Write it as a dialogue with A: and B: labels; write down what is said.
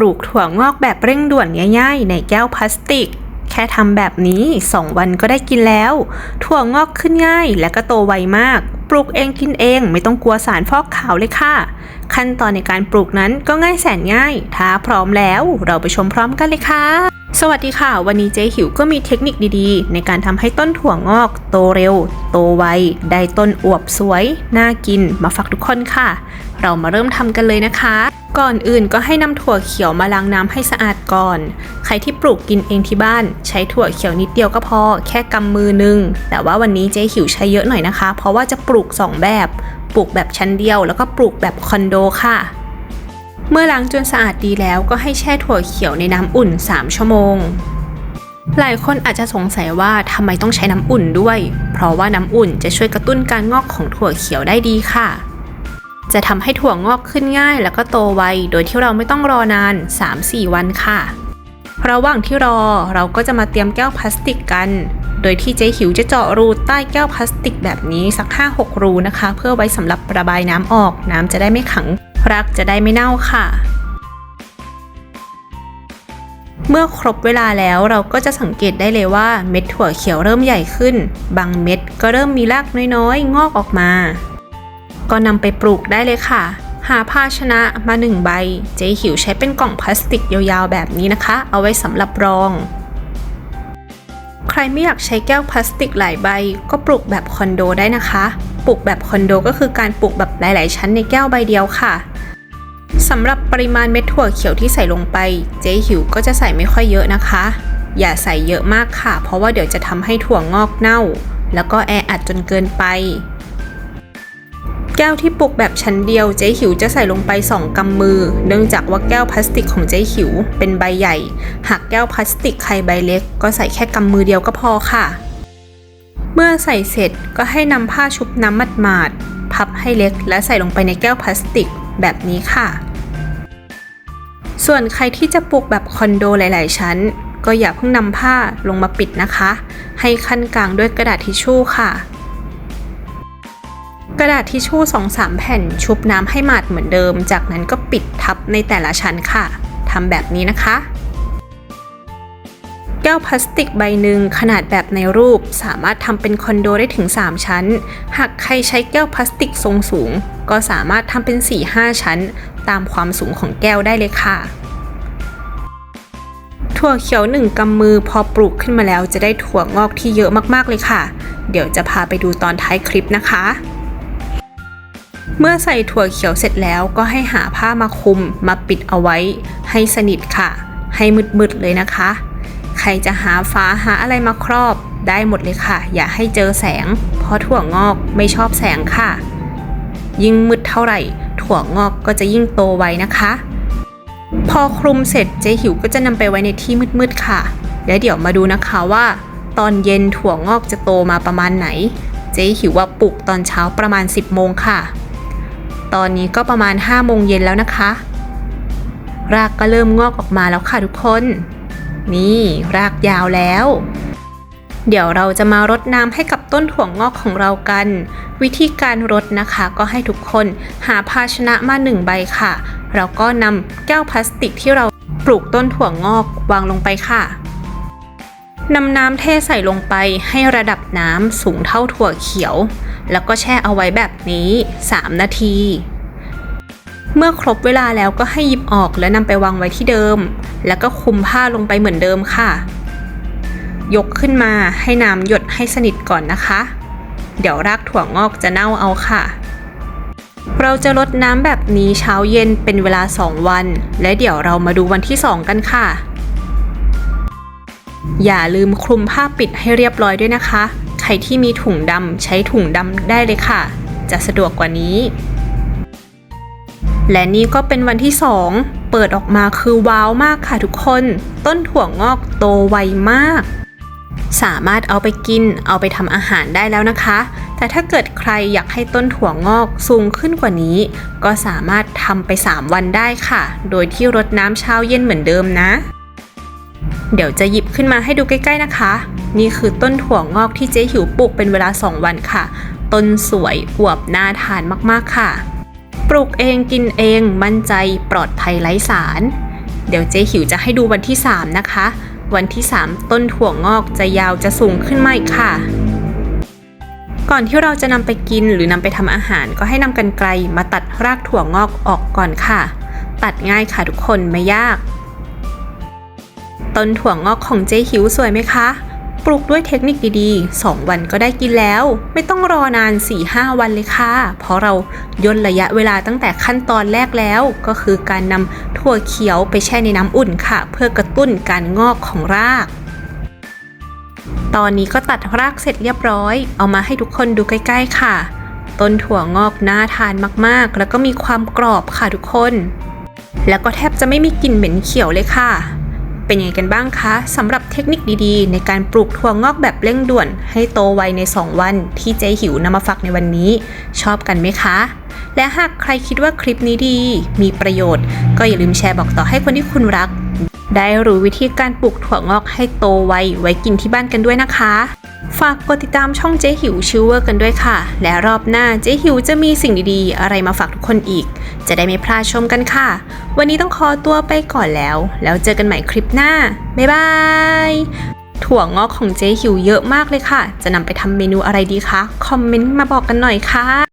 A: ลูกถั่วงอกแบบเร่งด่วนง่ายๆ ในแก้วพลาสติก แค่ทำแบบนี้ 2 วันก็ได้กินแล้ว ถั่วงอกขึ้นง่าย และก็โตไวมาก ปลูกเองกินเองไม่ต้องกลัวสารฟอกขาวเลยค่ะ ขั้นตอนในการปลูกนั้นก็ง่ายแสนง่าย ถ้าพร้อมแล้วเราไปชมพร้อมกันเลยค่ะ สวัสดีค่ะ วันนี้เจ๊หิวก็มีเทคนิคดีๆ ในการทำให้ต้นถั่วงอก โตเร็ว โตไวได้ต้นอวบสวย น่ากินมาฝากทุกคนค่ะ เรามาเริ่มทำกันเลยนะคะ ก่อนอื่นก็ให้นำถั่วเขียวมาล้างน้ำให้สะอาดก่อน ใครที่ปลูกกินเองที่บ้าน ใช้ถั่วเขียวนิดเดียวก็พอ แค่กำมือหนึง แต่ว่าวันนี้เจ๊หิวใช้เยอะหน่อยนะคะ เพราะว่าจะปลูก 2 แบบ ปลูกแบบชั้นเดียว แล้วก็ปลูกแบบคอนโดค่ะ เมื่อล้างจนสะอาดดีแล้วก็ให้แช่ถั่วเขียวในน้ำอุ่น 3 ชั่วโมงหลายคนอาจจะสงสัยว่าทำไมต้องใช้น้ำอุ่นด้วย เพราะว่าน้ำอุ่นจะช่วยกระตุ้นการงอกของถั่วเขียวได้ดีค่ะ จะทำให้ถั่วงอกขึ้นง่ายแล้วก็โตไว โดยที่เราไม่ต้องรอนาน 3-4 วันค่ะ ระหว่างที่รอเราก็จะมาเตรียมแก้วพลาสติกกัน โดยที่เจ๊หิวจะเจาะรูใต้แก้วพลาสติกแบบนี้สัก 5-6 รูนะคะ เพื่อไว้สำหรับระบายน้ำออก น้ำจะได้ไม่ขัง รักจะได้ไม่เน่าค่ะเมื่อครบเวลาแล้วเราก็จะสังเกตได้เลยว่าเม็ดถั่วเขียวเริ่มใหญ่ขึ้น บางเม็ดก็เริ่มมีรากน้อยๆ งอกออกมา ก็นำไปปลูกได้เลยค่ะ หาภาชนะมาหนึ่งใบ เจ๊หิวใช้เป็นกล่องพลาสติกยาวๆแบบนี้นะคะ เอาไว้สำหรับรอง ใครไม่อยากใช้แก้วพลาสติกหลายใบ ก็ปลูกแบบคอนโดได้นะคะ ปลูกแบบคอนโดก็คือการปลูกแบบหลาย ๆ ชั้นในแก้วใบเดียวค่ะสำหรับปริมาณเม็ดถั่วเขียวที่ใส่ลงไป เจ๊หิวก็จะใส่ไม่ค่อยเยอะนะคะ อย่าใส่เยอะมากค่ะ เพราะว่าเดี๋ยวจะทำให้ถั่วงอกเน่า แล้วก็แออัดจนเกินไป แก้วที่ปลูกแบบชั้นเดียวเจ๊หิวจะใส่ลงไป 2กำมือ เนื่องจากว่าแก้วพลาสติกของเจ๊หิว เป็นใบใหญ่ หากแก้วพลาสติกใครใบเล็ก ก็ใส่แค่กำมือเดียวก็พอค่ะ เมื่อใส่เสร็จก็ให้นำผ้าชุบน้ำมัดมาดๆพับให้เล็กและใส่ลงไปในแก้วพลาสติกแบบนี้ค่ะ ส่วนใครที่จะปลูกแบบคอนโดหลาย ๆ ชั้น ก็อย่าเพิ่งนำผ้าลงมาปิดนะคะ ให้ขั้นกลางด้วยกระดาษทิชชู่ค่ะ กระดาษทิชชู่2-3 แผ่นชุบน้ำให้หมาดเหมือนเดิม จากนั้นก็ปิดทับในแต่ละชั้นค่ะทำแบบนี้นะคะ แก้วพลาสติกใบหนึ่งขนาดแบบในรูปสามารถทำเป็นคอนโดได้ถึง 3 ชั้น หากใครใช้แก้วพลาสติกทรงสูง ก็สามารถทำเป็น 4-5 ชั้น ตามความสูงของแก้วได้เลยค่ะถั่วเขียวหนึ่งกำมือพอปลูกขึ้นมาแล้วจะได้ถั่วงอกที่เยอะมากๆเลยค่ะ เดี๋ยวจะพาไปดูตอนท้ายคลิปนะคะ เมื่อใส่ถั่วเขียวเสร็จแล้วก็ให้หาผ้ามาคุมมาปิดเอาไว้ ให้สนิทค่ะ ให้มืดๆเลยนะคะ ใครจะหาฟ้าหาอะไรมาครอบได้หมดเลยค่ะ อย่าให้เจอแสง เพราะถั่วงอกไม่ชอบแสงค่ะ ยิ่งมืดเท่าไหร่ ถั่วงอกก็จะยิ่งโตไวนะคะ พอคลุมเสร็จเจ๊หิวก็จะนำไปไว้ในที่มืดๆค่ะแล้วเดี๋ยวมาดูนะคะว่า ตอนเย็นถั่วงอกจะโตมาประมาณไหน เจ๊หิวว่าปลูกตอนเช้าประมาณ 10โมงค่ะ ตอนนี้ก็ประมาณ5โมงเย็นแล้วนะคะ รากก็เริ่มงอกออกมาแล้วค่ะทุกคน นี่รากยาวแล้ว เดี๋ยวเราจะมารดน้ำให้กับต้นถั่วงอกของเรากัน วิธีการรดนะคะ ก็ให้ทุกคนหาภาชนะมาหนึ่งใบค่ะเราก็นำแก้วพลาสติกที่เราปลูกต้นถั่วงอกวางลงไปค่ะนำน้ำเทใส่ลงไปให้ระดับน้ำสูงเท่าถั่วเขียว แล้วก็แช่เอาไว้แบบนี้ 3 นาที เมื่อครบเวลาแล้วก็ให้หยิบออกและนำไปวางไว้ที่เดิม แล้วก็คลุมผ้าลงไปเหมือนเดิมค่ะ ยกขึ้นมาให้น้ำหยดให้สนิทก่อนนะคะ เดี๋ยวรากถั่วงอกจะเน่าเอาค่ะ เราจะลดน้ำแบบนี้เช้าเย็นเป็นเวลา 2 วัน และเดี๋ยวเรามาดูวันที่ 2 กันค่ะอย่าลืมคลุมผ้าปิดให้เรียบร้อยด้วยนะคะ รที่มีถุงดำใช้ถุงดำได้เลยค่ะ จะสะดวกกว่านี้ และนี่ก็เป็นวันที่ 2 เปิดออกมาคือว้าวมากค่ะทุกคน ต้นถั่วงอกโตไวมาก สามารถเอาไปกิน เอาไปทำอาหารได้แล้วนะคะ แต่ถ้าเกิดใครอยากให้ต้นถั่วงอกสูงขึ้นกว่านี้ ก็สามารถทำไป 3 วันได้ค่ะ โดยที่รดน้ำเช้าเย็นเหมือนเดิมนะ เดี๋ยวจะหยิบขึ้นมาให้ดูใกล้ ๆนะคะ นี่คือต้นถั่วงอกที่เจ๊หิวปลูกเป็นเวลา 2 วันค่ะ ต้นสวยอวบน่าทานมากๆค่ะ ปลูกเองกินเองมั่นใจปลอดภัยไร้สาร เดี๋ยวเจ๊หิวจะให้ดูวันที่ 3 นะคะ วันที่ 3 ต้นถั่วงอกจะยาวจะสูงขึ้นมาอีกค่ะ ก่อนที่เราจะนำไปกินหรือนำไปทำอาหารก็ให้นำกันไกลมาตัดรากถั่วงอกออกก่อนค่ะ ตัดง่ายค่ะทุกคนไม่ยาก ต้นถั่วงอกของเจ๊หิวสวยไหมคะ ปลูกด้วยเทคนิคดีๆ 2 วันก็ได้กินแล้ว ไม่ต้องรอนาน 4-5 วันเลยค่ะ เพราะเราย่นระยะเวลาตั้งแต่ขั้นตอนแรกแล้ว ก็คือการนำถั่วเขียวไปแช่ในน้ำอุ่นค่ะ เพื่อกระตุ้นการงอกของราก ตอนนี้ก็ตัดรากเสร็จเรียบร้อย เอามาให้ทุกคนดูใกล้ ๆ ค่ะ ต้นถั่วงอกน่าทานมากๆ แล้วก็มีความกรอบค่ะทุกคน แล้วก็แทบจะไม่มีกลิ่นเหม็นเขียวเลยค่ะ เป็นยังไงกันบ้างคะสำหรับเทคนิคดีๆ ในการปลูกถั่วงอกแบบเร่งด่วน ให้โตไวใน 2 วัน ที่เจ๊หิวนำมาฝากในวันนี้ ชอบกันไหมคะ และหากใครคิดว่าคลิปนี้ดี มีประโยชน์ ก็อย่าลืมแชร์บอกต่อให้คนที่คุณรัก ได้รู้วิธีการปลูกถั่วงอกให้โตไวไว้กินที่บ้านกันด้วยนะคะ ฝากกดติดตามช่องเจ๊หิวชิวเวอร์กันด้วยค่ะ และรอบหน้าเจ๊หิวจะมีสิ่งดีๆ อะไรมาฝากทุกคนอีก จะได้ไม่พลาดชมกันค่ะ วันนี้ต้องขอตัวไปก่อนแล้ว แล้วเจอกันใหม่คลิปหน้า บ๊ายบาย ถั่วงอกของเจ๊หิวเยอะมากเลยค่ะ จะนำไปทำเมนูอะไรดีคะ คอมเมนต์มาบอกกันหน่อยค่ะ